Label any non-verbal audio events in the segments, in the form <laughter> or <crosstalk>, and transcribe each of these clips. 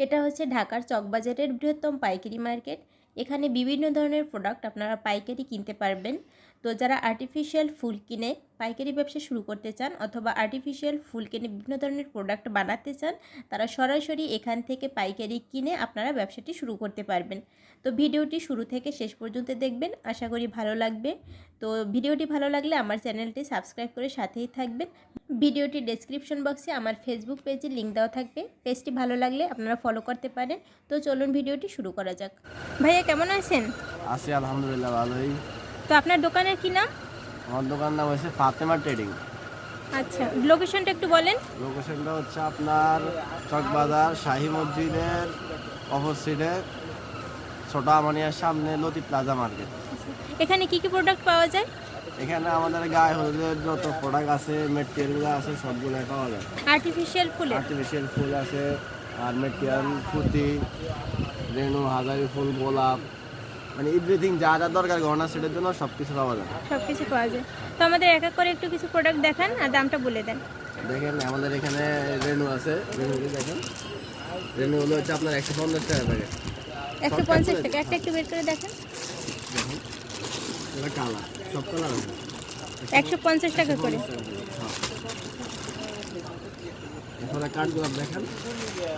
এটা হচ্ছে ঢাকার চকবাজারের বৃহত্তম পাইকারি মার্কেট। এখানে বিভিন্ন ধরনের প্রোডাক্ট আপনারা পাইকারি কিনতে পারবেন। তো যারা আর্টিফিশিয়াল ফুল কিনে পাইকারি ব্যবসা শুরু করতে চান অথবা আর্টিফিশিয়াল ফুল কিনে বিভিন্ন ধরনের প্রোডাক্ট বানাতে চান, তারা সরাসরি এখান থেকে পাইকারি কিনে আপনারা ব্যবসাটি শুরু করতে পারবেন। তো ভিডিওটি শুরু থেকে শেষ পর্যন্ত দেখবেন, আশা করি ভালো লাগবে। তো ভিডিওটি ভালো লাগলে আমার চ্যানেলটি সাবস্ক্রাইব করে সাথেই থাকবেন। ভিডিওটি ডেসক্রিপশন বক্সে আমার ফেসবুক পেজের লিঙ্ক দেওয়া থাকবে। পেজটি ভালো লাগলে আপনারা ফলো করতে পারেন। তো চলুন ভিডিওটি শুরু করা যাক। ভাইয়া, কেমন আছেন? আছি আলহামদুলিল্লাহ, ভালোই। তো আপনার দোকানের কি নাম? আমার দোকান নাম হচ্ছে ফাতেমা ট্রেডিং। আচ্ছা লোকেশনটা একটু বলেন। লোকেশনটা হচ্ছে আপনার চকবাজার শাহী মসজিদের অপোজিটে ছোট আমানিয়ার সামনে লতি প্লাজা মার্কেট। এখানে কি কি প্রোডাক্ট পাওয়া যায়? এখানে আমাদের গায়ে হলুদের যত প্রোডাক্ট আছে মেটেরিয়ালগুলো আছে সবগুলো পাওয়া যায়। আর্টিফিশিয়াল ফুল আর্টিফিশিয়াল ফুল আছে আর মেটেরিয়াল ফুটি রেনু হাজারি ফুল গোলাপ। মানে এভরিথিং যা যা দরকার গহনা সেটার জন্য সব কিছু পাওয়া যায় সব কিছু পাওয়া যায়। তো আমাদের এক এক করে একটু কিছু প্রোডাক্ট দেখান আর দামটা বলে দেন। দেখেন আমাদের এখানে রেনু আছে। রেনুটি দেখেন? রেনু হলো হচ্ছে আপনার একশো পঞ্চাশ টাকা প্যাকেট একশো পঞ্চাশ টাকা। একটা একটু বের করে দেখেন। দেখুন কালার সব কালার আছে। একশো পঞ্চাশ টাকা করে। এখানে কাঠগোলাপ দেখেন।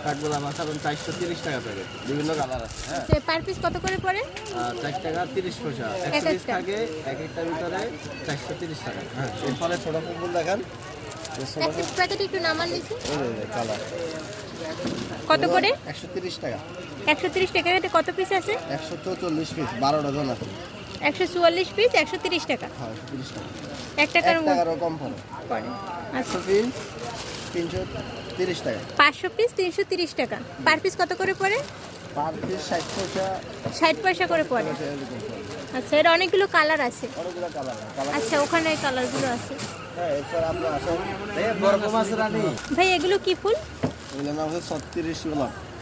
কাঠগোলাপ আছে আপনার চারশো তিরিশ টাকা প্যাকেট বিভিন্ন কালার আছে হ্যাঁ। পার পিস কত করে পড়ে? চার টাকা তিরিশ পয়সা। এক পিস। থাকে এক একটার ভিতরে চারশো তিরিশ টাকা হ্যাঁ। এরপরে ছোটো ফুল দেখেন। কত করে? একশো তিরিশ টাকা। একশো তিরিশ টাকা কত পিস আছে? একশো চল্লিশ পিস বারো ডজন আছে। একশো চুয়াল্লিশ পিস একশো তিরিশ টাকা। হ্যাঁ এক টাকার কম পড়ে। একশো পিস তিনশো তিরিশ টাকা। পাঁচশো পিস তিনশো তিরিশ টাকা। পার পিস কত করে পড়ে? পার পিস ষাট পয়সা। ষাট পয়সা করে পড়ে। আচ্ছা এর অনেকগুলো কালার আছে। অনেকগুলো কালার আচ্ছা ওখানে কালারগুলো আছে। হ্যাঁ এরপর আমরা আসেন বরফ মাছ রানি। ভাই এগুলো কি ফুল? এগুলো নাম হচ্ছে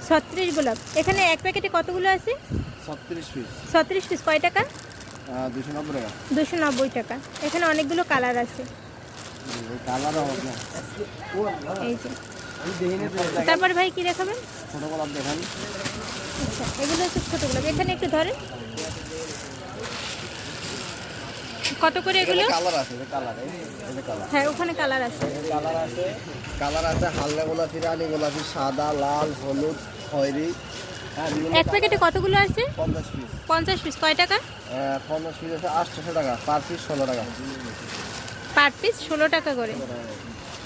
ছত্রিশ গোলাপ। এখানে এক প্যাকেটে কতগুলো আছে? পিস ছত্রিশ পিস কয় টাকা? টাকা। এখানে অনেকগুলো কালার আছে। কালার হবে। না এই যে। তারপর ভাই কি দেখাবেন? ছোটো গোলাপ দেখেন। আচ্ছা এগুলো হচ্ছে ছোটো গোলাপ। এখানে একটু ধরেন। কত করে এগুলো? কালার আছে কালার হ্যাঁ ওখানে কালার আছে। কালার আছে কালার আছে হালকা গোলাপি রানী গোলাপি সাদা লাল হলুদ খয়েরি। হ্যাঁ এক প্যাকেটে কতগুলো আছে? পঞ্চাশ পিস। পঞ্চাশ পিস। কয় টাকা? পঞ্চাশ পিস আছে আটশোশো টাকা। পার পিস ষোলো টাকা। পার পিস ষোলো টাকা করে।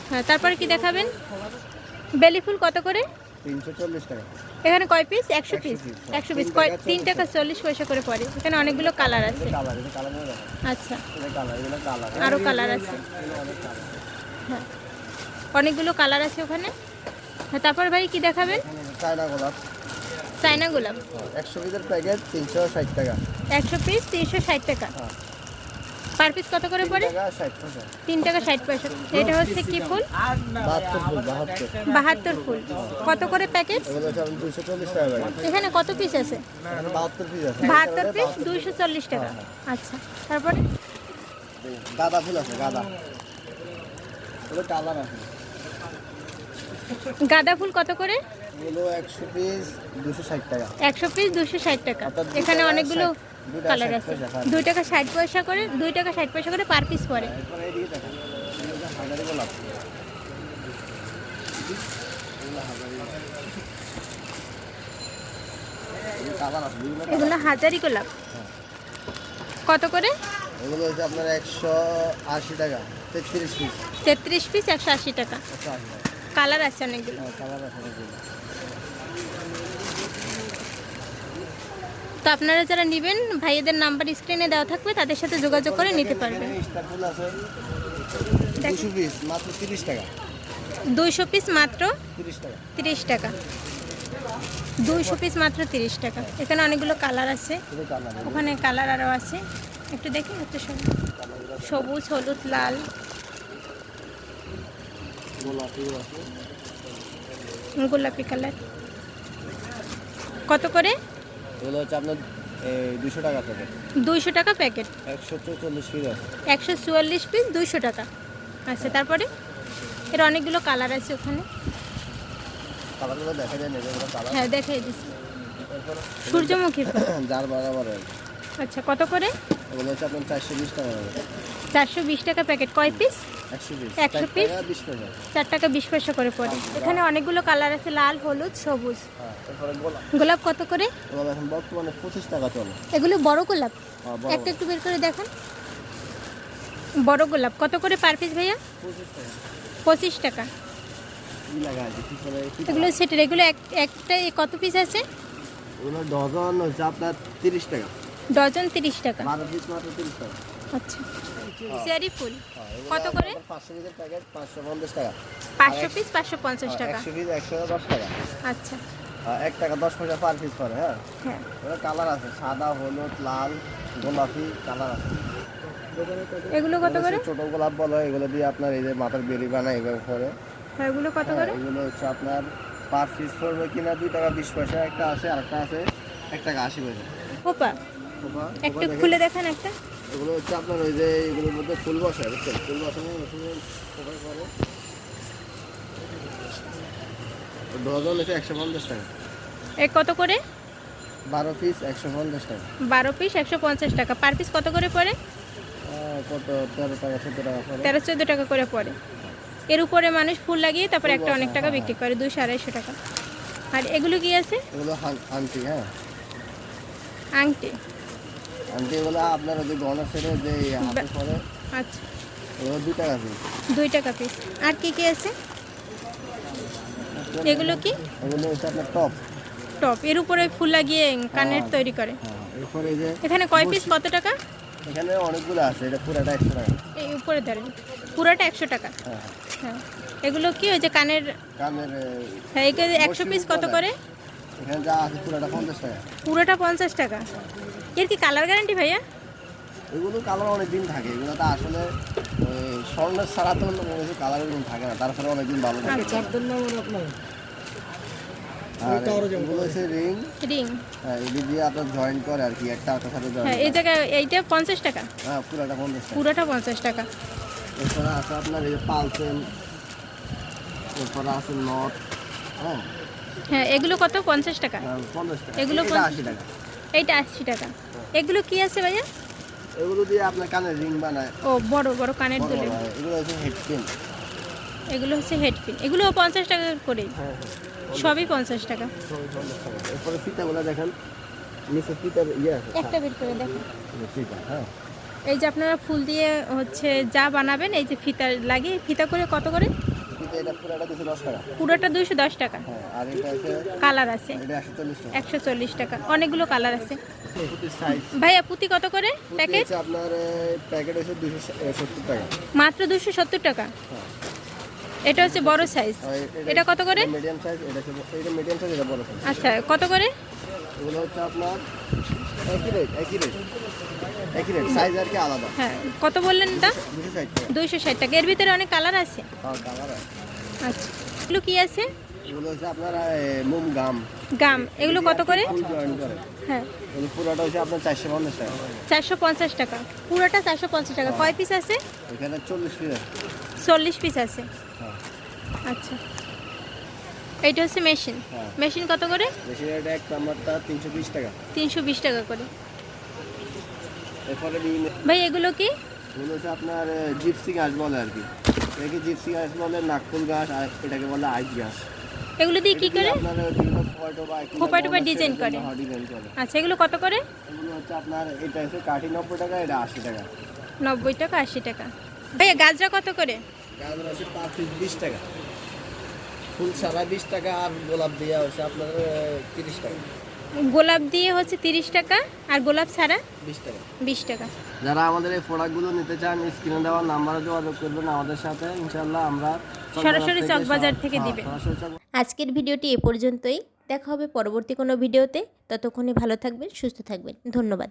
হ্যাঁ তারপরে কি দেখাবেন? বেলি ফুল কত করে? এখানে কয় পিস একশো পিস একশো পিস কয় তিন টাকা চল্লিশ। পয়সা করে পড়ে। এখানে অনেকগুলো কালার আছে। আচ্ছা। আরও কালার আছে। হ্যাঁ। অনেকগুলো কালার আছে ওখানে। হ্যাঁ তারপর ভাই কি দেখাবেন? চায়না গোলাপ। চায়না গোলাপ। একশো পিসের প্যাকেট তিনশো ষাট টাকা। একশো পিস তিনশো ষাট টাকা। হ্যাঁ। পার পিস কত করে পড়ে? তিন টাকা ষাট পয়সা। এটা হচ্ছে কি ফুল? বাহাত্তর ফুল। কত করে প্যাকেট এখানে কত পিস আছে? বাহাত্তর পিস দুইশো চল্লিশ টাকা। আচ্ছা তারপরে? গাঁদা ফুল আছে গাঁদা কালার আছে গাঁদা ফুল কত করে? একশো পিস দুশো ষাট টাকা। একশো পিস দুশো ষাট টাকা। এখানে অনেকগুলো কালার আছে। হ্যাঁ। দুই টাকা ষাট পয়সা করে দুই টাকা ষাট পয়সা করে পার। পিস দেখেন এগুলো হাজারি গোলাপ। কত করে? এগুলো হচ্ছে আপনার একশো আশি টাকা তেত্রিশ পিস তেত্রিশ পিস একশো আশি টাকা। একশো আশি টাকা। কালার আছে অনেকগুলো। হ্যাঁ কালার আছে অনেকগুলো। তো আপনারা যারা নেবেন ভাইয়েদের নাম্বার স্ক্রিনে দেওয়া থাকবে তাদের সাথে যোগাযোগ করে নিতে পারবেন। দুইশো পিস মাত্র তিরিশ টাকা। দুইশো পিস মাত্র তিরিশ টাকা। এখানে অনেকগুলো কালার আছে। ওখানে কালার আরও আছে। একটু দেখি একটু সবুজ। হলুদ লাল। গোলাপি কালার কত করে? এগুলো হচ্ছে আপনার দুশো টাকা প্যাকেট দুইশো টাকা প্যাকেট একশো চল্লিশ পিস আছে। একশো চুয়াল্লিশ পিস দুইশো টাকা। আচ্ছা তারপরে? এর অনেকগুলো কালার আছে ওখানে। কালারগুলো দেখা যায় কালার হ্যাঁ দেখাই দিচ্ছি। সূর্যমুখী <coughs> যার বরাবর আচ্ছা কত করে? এগুলো হচ্ছে আপনার চারশো বিশ টাকা চারশো বিশ টাকা প্যাকেট কয় পিস একশো বিশ। 100 piece? বিশ টাকা চার টাকা বিশ পয়সা করে পড়ে। এখানে অনেকগুলো কালার আছে লাল হলুদ সবুজ। হ্যাঁ গোলাপ। কত করে? বর্তমানে পঁচিশ টাকা চলে। এগুলো বড় গোলাপ? হ্যাঁ, একটা একটু বের করে দেখান। বড় গোলাপ। কত করে পার পিস ভাইয়া? পঁচিশ টাকা। এগুলো সেটের এগুলো এক- একটা কত পিস আছে? ডজন আপনার তিরিশ টাকা। ডজন তিরিশ টাকা। পিস মাত্র তিরিশ টাকা। আচ্ছা। চেরি ফুল। হ্যাঁ, কত করে? আপনার পাঁচশো পিসের প্যাকেট পাঁচশো পঞ্চাশ টাকা। পাঁচশো পিস পাঁচশো পঞ্চাশ টাকা। পিস টাকা আচ্ছা টাকা দশ পয়সা পার পিস হ্যাঁ? হ্যাঁ। ওটা কালার আছে সাদা হলুদ লাল গোলাপি কালার আছে। এগুলো কত করে? ছোট গোলাপ বলো এগুলো দিয়ে আপনার এই যে মাথার বেরি বানায় এভাবে করে। হ্যাঁ এগুলো কত হ্যাঁ, করে? এগুলো হচ্ছে আপনার পার পিস পড়বে কিনা দুই টাকা বিশ পয়সা একটা আছে আর একটা আছে এক টাকা আশি পয়সা। ওপা। একটা ওপা দেখেন, একটা। এগুলো হচ্ছে আপনার ওই যে এগুলোর মধ্যে ফুল বসে বুঝছেন? ফুল বসানো করে। ডজন হচ্ছে একশো পঞ্চাশ টাকা। এ কত করে? বারো পিস একশো পঞ্চাশ টাকা। বারো পিস একশো পঞ্চাশ টাকা। পার পিস কত করে পড়ে? কত? তেরো টাকা চোদ্দ টাকা তেরো চোদ্দ টাকা করে পড়ে। এর উপরে মানুষ ফুল লাগিয়ে তারপর একটা অনেক টাকা হ্যাঁ, বিক্রি করে দুশো আড়াইশো টাকা। আর এগুলো কি আছে? এগুলো আন্টি হ্যাঁ। আংটি। এগুলো আপনার যে গহনার সেটে যে হাতে পরে আচ্ছা। এগুলো দু টাকা পিস দুই টাকা পিস আর কি কি আছে? এগুলো কি? এগুলো হচ্ছে আপনার টপ টপ এর উপরে ফুল লাগিয়ে কানের হ্যাঁ। তৈরি করে। হ্যাঁ এরপরে যে এখানে কয় পিস কত টাকা? এখানে অনেকগুলো আছে এটা পুরাটা একশো টাকা। এই উপরে ধরেন পুরোটা একশো টাকা। হ্যাঁ হ্যাঁ। এগুলো কি ওই যে কানের কানের হ্যাঁ একশো পিস কত করে? এখানে যা আছে পুরাটা পঞ্চাশ টাকা। পুরোটা পঞ্চাশ টাকা। এর কি কালার গ্যারান্টি ভাইয়া? এগুলো কালার অনেক দিন থাকে। এগুলো তো আসলে স্বর্ণের ছাড়া তো অন্য কোনো কিছু কালার এগুলো থাকে না। তারপরে অনেকদিন ভালো থাকে। আচ্ছা আর এগুলো হচ্ছে রিং রিং হ্যাঁ এটি দিয়ে আপনার জয়েন করে আর কি একটা জয়েন হ্যাঁ এই জায়গায় এইটা পঞ্চাশ টাকা? হ্যাঁ পুরাটা পঞ্চাশ টাকা। পুরোটা পঞ্চাশ টাকা। এরপরে আছে আপনার এই যে পালসেন এরপরে আছে নট হ্যাঁ। হ্যাঁ এগুলো কত? পঞ্চাশ টাকা। টাকা। এগুলো আশি টাকা। এইটা আশি টাকা। এগুলো কি আছে ভাইয়া? এগুলো দিয়ে আপনার কানের রিং বানায়। ও বড় বড় কানের দুলের এগুলো হচ্ছে হেডপিন এগুলো হচ্ছে হেডপিন এগুলো পঞ্চাশ টাকা করে হ্যাঁ সবই পঞ্চাশ টাকা। এরপরে ফিতাগুলো দেখেন। নিচে ফিতার ইয়ে আছে। একটা বের করে দেখো এই যে ফিতা হ্যাঁ। এই যে আপনারা ফুল দিয়ে হচ্ছে যা বানাবেন এই যে ফিতা লাগিয়ে ফিতা করে কত করে? পুরাটা দুশো দশ টাকা। পুরোটা দুইশো দশ টাকা। হ্যাঁ কালার আছে। একশো চল্লিশ টাকা। অনেকগুলো কালার আছে। ভাইয়া পুঁতি কত করে প্যাকেট? আপনার প্যাকেট হচ্ছে দুশো সত্তর টাকা। মাত্র দুশো সত্তর টাকা? হ্যাঁ। এটা হচ্ছে বড় সাইজ এটা কত করে? মিডিয়াম সাইজ এটা এটা মিডিয়াম সাইজ এটা বড় সাইজ আচ্ছা কত করে? এগুলো হচ্ছে আপনার একই রেট একই রেট একই রেট সাইজ আর কি আলাদা। হ্যাঁ কত বললেন এটা? দুশো ষাট টাকা। দুইশো ষাট টাকা। এর ভিতরে অনেক কালার আছে। কালার আছে। আচ্ছা। এগুলো কি আছে? এগুলো হচ্ছে আপনার মোম গাম। গাম। এগুলো কত করে? হ্যাঁ। পুরোটা হচ্ছে আপনার চারশো পঞ্চাশ টাকা। চারশো পঞ্চাশ টাকা। পুরোটা চারশো পঞ্চাশ টাকা। কয় পিস আছে? এখানে পিস আছে। পিস আছে। হ্যাঁ। আচ্ছা। এইটা হচ্ছে মেশিন। হ্যাঁ। মেশিন কত করে? বেশি রেট এক নাম্বারটা তিনশো বিশ টাকা। তিনশো বিশ টাকা করে। ভাই এগুলো কি? এগুলো হচ্ছে আপনার জিপসি গাছ বলে আর কি। এটাকে জিপসি গাছ বলে নাগপুর গাছ আর এটাকে বলে আইস গাছ এগুলো দিয়ে কি করে? খোঁপা টোপা ডিজাইন করে। আচ্ছা এগুলো কত করে? এগুলো হচ্ছে আপনার এটা হচ্ছে কাঠি নব্বই টাকা এটা আশি টাকা। নব্বই টাকা আশি টাকা। ভাইয়া গাজরা কত করে? গাজর হচ্ছে পিস বিশ টাকা। ফুল ছাড়া বিশ টাকা আর গোলাপ দেওয়া হচ্ছে আপনার তিরিশ টাকা। গোলাপ দিয়ে হচ্ছে তিরিশ টাকা আর গোলাপ ছাড়া বিশ টাকা। বিশ টাকা। যারা আমাদের এই প্রোডাক্টগুলো নিতে চান স্ক্রিনে দেওয়া নাম্বারে যোগাযোগ করবেন আমাদের সাথে ইনশাল্লাহ আমরা সরাসরি চকবাজার থেকে হ্যাঁ, দিবে। আজকের ভিডিওটি এ পর্যন্তই। দেখা হবে পরবর্তী কোনো ভিডিওতে। ততক্ষণে ভালো থাকবেন সুস্থ থাকবেন। ধন্যবাদ।